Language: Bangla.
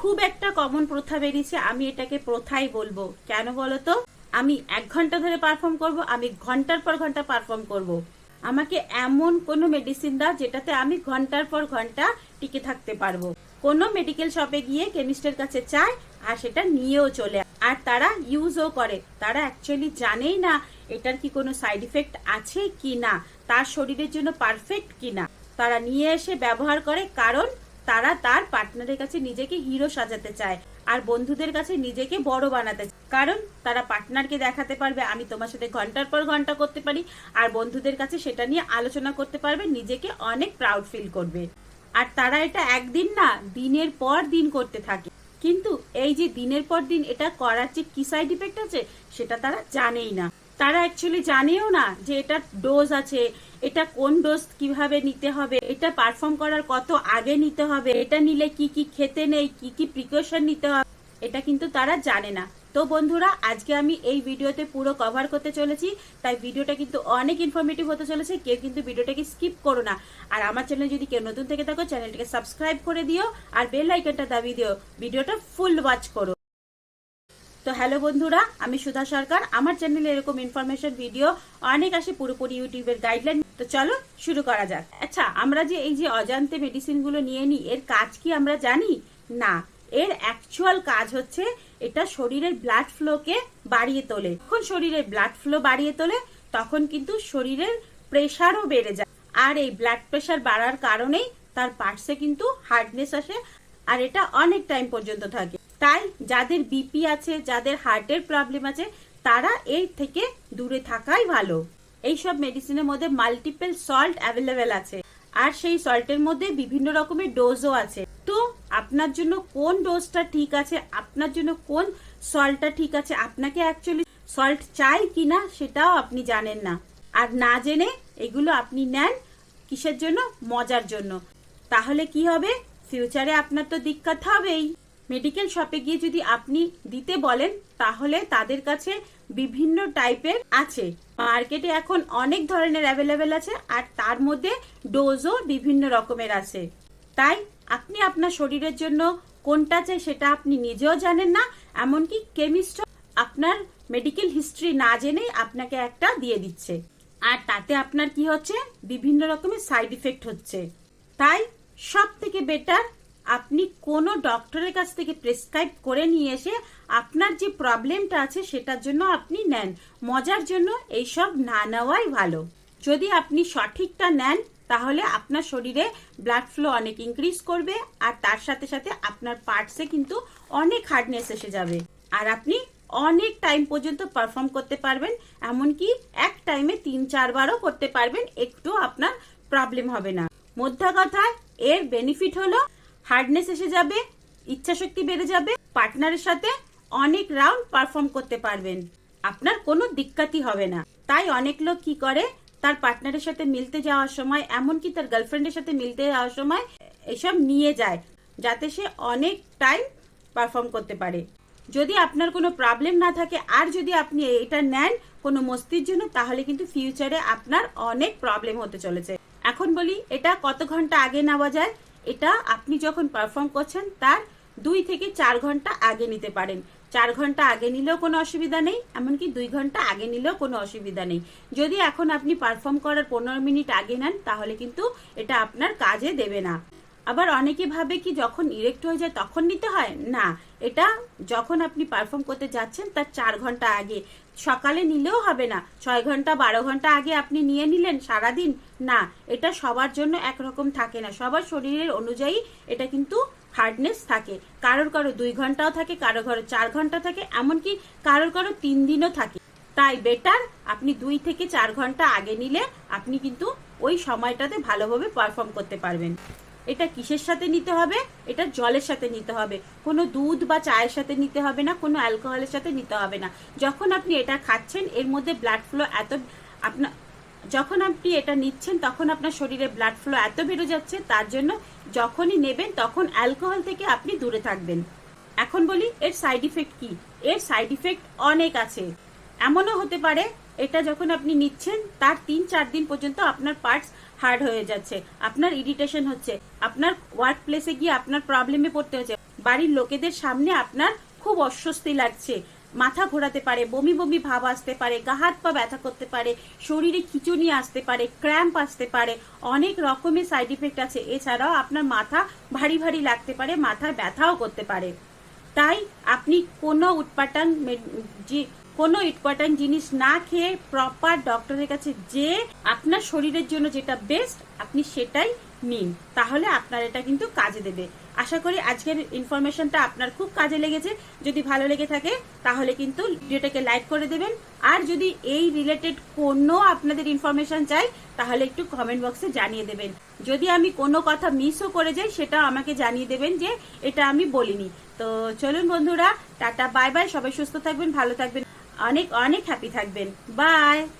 খুব একটা কমন প্রথা বেরিয়েছে, আমি এটাকে প্রথাই বলব। কেন বলো তো আমি এক ঘণ্টা ধরে পারফর্ম করব, আমি ঘণ্টার পর ঘণ্টা পারফর্ম করব। আমাকে এমন কোনো মেডিসিন দাও যেটাতে আমি ঘণ্টার পর ঘণ্টা টিকে থাকতে পারব। কোনো মেডিকেল শপে গিয়ে কেমিস্টের কাছে চায় আর সেটা নিয়েও চলে আর তারা ইউজও করে। তারা অ্যাকচুয়ালি জানেই না এটার কি কোনো সাইড ইফেক্ট আছে কি না তার শরীরের জন্য পারফেক্ট কি না তারা নিয়ে এসে ব্যবহার করে, কারণ তারা তার পার্টনারের কাছে নিজেকে হিরো সাজাতে চায় আর বন্ধুদের কাছে নিজেকে বড় বানাতে কারণ তারা পার্টনারকে দেখাতে পারবে, আমি তোমার সাথে ঘণ্টার পর ঘণ্টা করতে পারি আর বন্ধুদের কাছে সেটা নিয়ে আলোচনা করতে পারবে, নিজেকে অনেক প্রাউড ফিল করবে। আর তারা এটা একদিন না, দিনের পর দিন করতে থাকে। কিন্তু এই যে দিনের পর দিন এটা করার যে কি সাইড ইফেক্ট আছে, সেটা তারা জানেই না। তারা অ্যাকচুয়ালি জানেও না যে এটা ডোজ আছে, এটা কোন ডোজ কীভাবে নিতে হবে, এটা পারফর্ম করার কত আগে নিতে হবে, এটা নিলে কি কি খেতে নেই, কি কি প্রিকশন নিতে হবে, এটা কিন্তু তারা জানে না। তো বন্ধুরা, আজকে আমি এই ভিডিওতে পুরো কভার করতে চলেছি, তাই ভিডিওটা কিন্তু অনেক ইনফরমেটিভ হতে চলেছে, কেউ কিন্তু ভিডিওটাকে স্কিপ করো না। আর আমার চ্যানেল যদি কেউ নতুন থেকে থাকো চ্যানেলটাকে সাবস্ক্রাইব করে দিও, আর বেল আইকনটা দাবি দিও, ভিডিওটা ফুল ওয়াচ করো। তো হ্যালো বন্ধুরা, আমি সুধা সরকার। আমার চ্যানেলে এরকম ইনফরমেশন ভিডিও অনেক আসে পুরোপুরি ইউটিউবের গাইডলাইন তো চলো শুরু করা যাক। আচ্ছা আমরা যে এই যে অজান্তে মেডিসিনগুলো নিয়ে নিই এর কাজ কি আমরা জানি? না, এর অ্যাকচুয়াল কাজ হচ্ছে এটা শরীরের ব্লাড ফ্লোকে বাড়িয়ে তোলে। যখন শরীরের ব্লাড ফ্লো বাড়িয়ে তোলে, তখন কিন্তু শরীরের প্রেশারও বেড়ে যায়। আর এই ব্লাড প্রেশার বাড়ার কারণেই তার পার্টসে কিন্তু হার্ডনেস আসে, আর এটা অনেক টাইম পর্যন্ত থাকে। তাই যাদের বিপি আছে, যাদের হার্টের প্রবলেম আছে, তারা এই থেকে দূরে থাকাই ভালো। এইসব মেডিসিনের মধ্যে মাল্টিপল সল্ট অ্যাভেলেবেল আছে। আর সেই সল্টের মধ্যে বিভিন্ন রকমের ডোজও আছে। তো আপনার জন্য কোন ডোজটা ঠিক আছে, আপনার জন্য কোন সল্টটা ঠিক আছে, আপনাকে অ্যাকচুয়ালি সল্ট চাই কিনা সেটাও আপনি জানেন না। আর না জেনে এগুলো আপনি নেন কিসের জন্য? মজার জন্য। তাহলে কি হবে? ফিউচারে আপনার তো দিক্কত হবেই। মেডিকেল শপে গিয়ে যদি আপনি দিতে বলেন, তাহলে তাদের কাছে বিভিন্ন টাইপের আছে। মার্কেটে এখন অনেক ধরনের অ্যাভেলেবেল আছে, আর তার মধ্যে ডোজও বিভিন্ন রকমের আছে। তাই আপনি আপনার শরীরের জন্য কোনটা চাই সেটা আপনি নিজেও জানেন না, এমনকি কেমিস্ট আপনার মেডিকেল হিস্ট্রি না জেনেই আপনাকে একটা দিয়ে দিচ্ছে। আর তাতে আপনার কি হচ্ছে? বিভিন্ন রকমের সাইড ইফেক্ট হচ্ছে। তাই সব থেকে বেটার আপনি কোনো ডক্টরের কাছ থেকে প্রেসক্রাইব করে নিয়ে এসে আপনার যে প্রবলেমটা আছে সেটার জন্য আপনি নেন। মজার জন্য এইসব না নেওয়াই ভালো। যদি আপনি সঠিকটা নেন, তাহলে আপনার শরীরে ব্লাড ফ্লো অনেক ইনক্রিজ করবে আর তার সাথে সাথে আপনার পার্টসে কিন্তু অনেক হার্ডনেস এসে যাবে। আর আপনি অনেক টাইম পর্যন্ত পারফর্ম করতে পারবেন, এমনকি এক টাইমে তিন, চারবারও করতে পারবেন একটু আপনার প্রবলেম হবে না। মধ্যা কথায়, এর বেনিফিট হলো হার্ডনেস এসে যাবে ইচ্ছা শক্তি বেড়ে যাবে পার্টনারের সাথে অনেক রাউন্ড পারফর্ম করতে পারবেন। আপনার কোনো দিক্কাতই হবে না। তাই অনেক লোক কি করে, তার পার্টনারের সাথে মিলতে যাওয়ার সময়, এমনকি তার গার্লফ্রেন্ডের সাথে মিলতে যাওয়ার সময়, এসব নিয়ে যায়, যাতে সে অনেক টাইম পারফর্ম করতে পারে। যদি আপনার কোনো প্রবলেম না থাকে, আর যদি আপনি এটা নেন কোনো মস্তির জন্য, তাহলে কিন্তু ফিউচারে আপনার অনেক প্রবলেম হতে চলেছে। এখন বলি, এটা কত ঘণ্টা আগে নেওয়া যায়? এটা আপনি যখন পারফর্ম করছেন, তার দুই থেকে চার ঘণ্টা আগে নিতে পারেন। চার ঘণ্টা আগে নিলেও কোনো অসুবিধা নেই, এমনকি দুই ঘণ্টা আগে নিলেও কোনো অসুবিধা নেই। যদি এখন আপনি পারফর্ম করার পনেরো মিনিট আগে নেন, তাহলে কিন্তু এটা আপনার কাজে দেবে না। আবার অনেকে ভাবে কি যখন ইরেক্ট হয়ে যায় তখন নিতে হয়? না, এটা যখন আপনি পারফর্ম করতে যাচ্ছেন তার চার ঘণ্টা আগে। সকালে নিলেও হবে না। ছয় ঘণ্টা, বারো ঘণ্টা আগে আপনি নিয়ে নিলেন সারাদিন, না, এটা সবার জন্য একরকম থাকে না। সবার শরীরের অনুযায়ী এটা কিন্তু হার্ডনেস থাকে। কারোর কারও দুই ঘন্টাও থাকে, কারও কারও চার ঘণ্টা থাকে, এমনকি কারোর কারও তিন দিনও থাকে। তাই বেটার আপনি দুই থেকে চার ঘণ্টা আগে নিলে আপনি কিন্তু ওই সময়টাতে ভালোভাবে পারফর্ম করতে পারবেন। এটা কিসের সাথে নিতে হবে? এটা জলের সাথে নিতে হবে। কোনো দুধ বা চায়ের সাথে নিতে হবে না, কোনো অ্যালকোহলের সাথে নিতে হবে না। যখন আপনি এটা খাচ্ছেন, এর মধ্যে ব্লাড ফ্লো এত আপনার যখন আপনি এটা নিচ্ছেন, তখন আপনার শরীরে ব্লাড ফ্লো এত বেড়ে যাচ্ছে, তার জন্য যখনই নেবেন, তখন অ্যালকোহল থেকে আপনি দূরে থাকবেন। এখন বলি, এর সাইড ইফেক্ট কি? এর সাইড ইফেক্ট অনেক আছে। এমনও হতে পারে, এটা যখন আপনি নিচ্ছেন, তার তিন, চার দিন পর্যন্ত আপনার পার্টস হার্ড হয়ে যাচ্ছে। আপনার ইরিটেশন হচ্ছে। আপনার ওয়ার্ক প্লেসে গিয়ে আপনার প্রবলেমে পড়তে হচ্ছে বাড়ির লোকেদের সামনে আপনার খুব অস্বস্তি লাগছে। মাথা ঘোরাতে পারে, বমি বমি ভাব আসতে পারে, গা হাত পা ব্যথা করতে পারে, শরীরে খিচুনি আসতে পারে ক্র্যাম্প আসতে পারে, অনেক রকমের সাইড ইফেক্ট আছে। এছাড়াও আপনার মাথা ভারী ভারী লাগতে পারে মাথায় ব্যথাও করতে পারে। তাই আপনি কোনো উৎপাটান কোনো ইটপাটান জিনিস না খেয়ে প্রপার ডক্টরের কাছে যে আপনার শরীরের জন্য যেটা বেস্ট আপনি সেটাই নিন। তাহলে আপনার এটা কিন্তু কাজে দেবে। আশা করি আজকের ইনফরমেশনটা আপনার খুব কাজে লেগেছে। যদি ভালো লেগে থাকে, তাহলে কিন্তু ভিডিওটাকে লাইক করে দেবেন। আর যদি এই রিলেটেড কোনো আপনাদের ইনফরমেশন চাই, তাহলে একটু কমেন্ট বক্সে জানিয়ে দেবেন। যদি আমি কোনো কথা মিসও করে যাই সেটা আমাকে জানিয়ে দেবেন যে এটা আমি বলিনি। তো চলুন বন্ধুরা, টাটা বাই বাই সবাই সুস্থ থাকবেন, ভালো থাকবেন। অনেক অনেক হ্যাপি থাকবেন। বাই